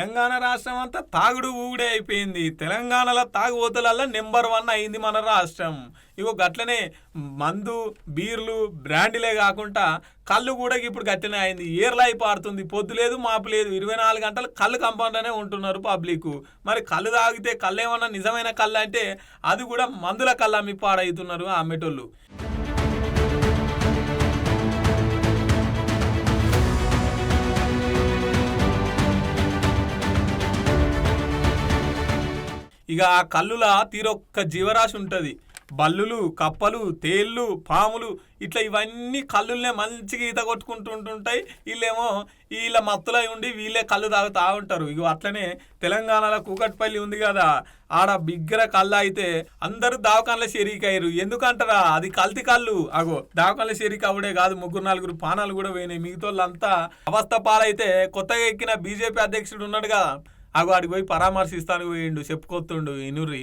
తెలంగాణ రాష్ట్రం అంతా తాగుడు ఊగుడే అయిపోయింది. తెలంగాణలో తాగుబోతులల్లో నెంబర్ వన్ అయింది మన రాష్ట్రం. ఇగో గట్లనే మందు బీర్లు బ్రాండ్లే కాకుండా కళ్ళు కూడా ఇప్పుడు గట్లనే అయింది. ఏర్లై పారుతుంది పొద్దు లేదు మాపు లేదు. ఇరవై నాలుగు గంటలు కళ్ళు కంపౌండ్లోనే ఉంటున్నారు పబ్లిక్. మరి కళ్ళు తాగితే కళ్ళు ఏమన్నా నిజమైన కళ్ళు అంటే అది కూడా మందుల కళ్ళు అమ్మి పాడవుతున్నారు ఆ అమ్మేటోళ్ళు ఇక ఆ కళ్ళుల తీరొక్క జీవరాశి ఉంటుంది. బల్లులు కప్పలు తేళ్ళు పాములు ఇట్లా ఇవన్నీ కళ్ళునే మంచిగా ఈత కొట్టుకుంటుంటుంటాయి. వీళ్ళేమో వీళ్ళ మత్తులై ఉండి వీళ్ళే కళ్ళు తాగుతా ఉంటారు. ఇగో అట్లనే తెలంగాణలో కూకట్పల్లి ఉంది కదా. ఆడ బిగ్గర కళ్ళు అయితే అందరూ దావకాన్ల షెరీకయ్యారు ఎందుకంటారా? అది కల్తీ కళ్ళు. అగో దావకాన్ల షెరీక్ అవుడే కాదు ముగ్గురు నలుగురు పానాలు కూడా పోయినాయి. మిగతా వాళ్ళంతా అవస్థ పాలైతే కొత్తగా ఎక్కిన బీజేపీ అధ్యక్షుడు ఉన్నాడుగా అగో వాడికి పోయి పరామర్శిస్తాను పోయిండు చెప్పుకొస్తుండు ఇనుర్రి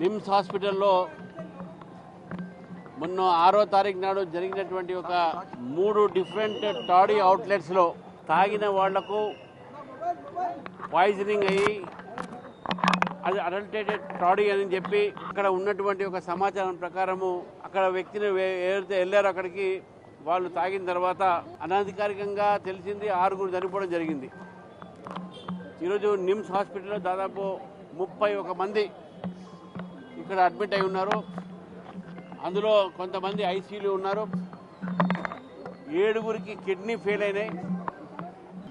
నిమ్స్ హాస్పిటల్లో మొన్న ఆరో తారీఖు నాడు జరిగినటువంటి ఒక మూడు డిఫరెంట్ టాడీ అవుట్లెట్స్లో తాగిన వాళ్ళకు పాయిజనింగ్ అయ్యి అది అడల్టేటెడ్ టాడీ అని చెప్పి అక్కడ ఉన్నటువంటి ఒక సమాచారం ప్రకారము అక్కడ వ్యక్తిని ఎవరైతే వెళ్ళారో అక్కడికి. వాళ్ళు తాగిన తర్వాత అనధికారికంగా తెలిసింది ఆరుగురు చనిపోవడం జరిగింది. ఈరోజు నిమ్స్ హాస్పిటల్లో దాదాపు ముప్పై ఒక మంది ఇక్కడ అడ్మిట్ అయి ఉన్నారు. అందులో కొంతమంది ఐసీయూలో ఉన్నారు. ఏడుగురికి కిడ్నీ ఫెయిల్ అయినాయి.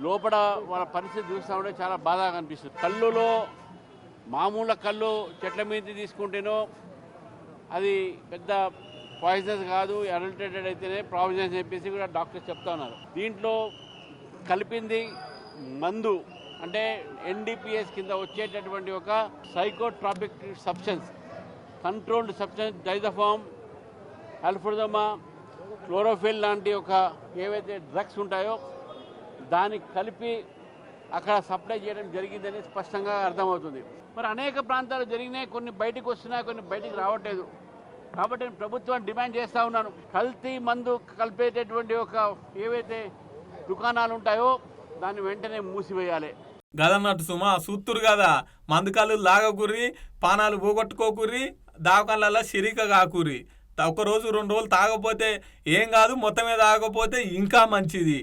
లోపల వాళ్ళ పరిస్థితి చూస్తూ ఉంటే చాలా బాధగా అనిపిస్తుంది. కళ్ళులో మామూలు కళ్ళు చెట్ల మీద తీసుకుంటేనో అది పెద్ద పాయిజనస్ కాదు అడల్టేటెడ్ అయితేనే ప్రావిజన్స్ చెప్పేసి కూడా డాక్టర్స్ చెప్తా ఉన్నారు. దీంట్లో కలిపింది మందు. అంటే ఎన్డీపీఎస్ కింద వచ్చేటటువంటి ఒక psychotropic substance controlled substance diazepam అల్ఫుడమా chlorophyll లాంటి ఒక ఏవైతే డ్రగ్స్ ఉంటాయో దానికి కలిపి అక్కడ సప్లై చేయడం జరిగిందని స్పష్టంగా అర్థమవుతుంది. మరి అనేక ప్రాంతాలు జరిగినాయి కొన్ని బయటకు వస్తున్నాయి కొన్ని బయటికి రావట్లేదు. కాబట్టి నేను ప్రభుత్వాన్ని డిమాండ్ చేస్తూ ఉన్నాను. కల్తీ మందు కలిపేటటువంటి ఒక ఏవైతే దుకాణాలు ఉంటాయో దాన్ని వెంటనే మూసివేయాలి. గదన్నట్టు సుమా సూత్తురు కదా మందుకాలు లాగకుర్రి పానాలు పోగొట్టుకోకుర్రి దావకాలలో షెరీక కాకుర్రి ఒక రోజు రెండు రోజులు తాగపోతే ఏం కాదు మొత్తమే తాగకపోతే ఇంకా మంచిది.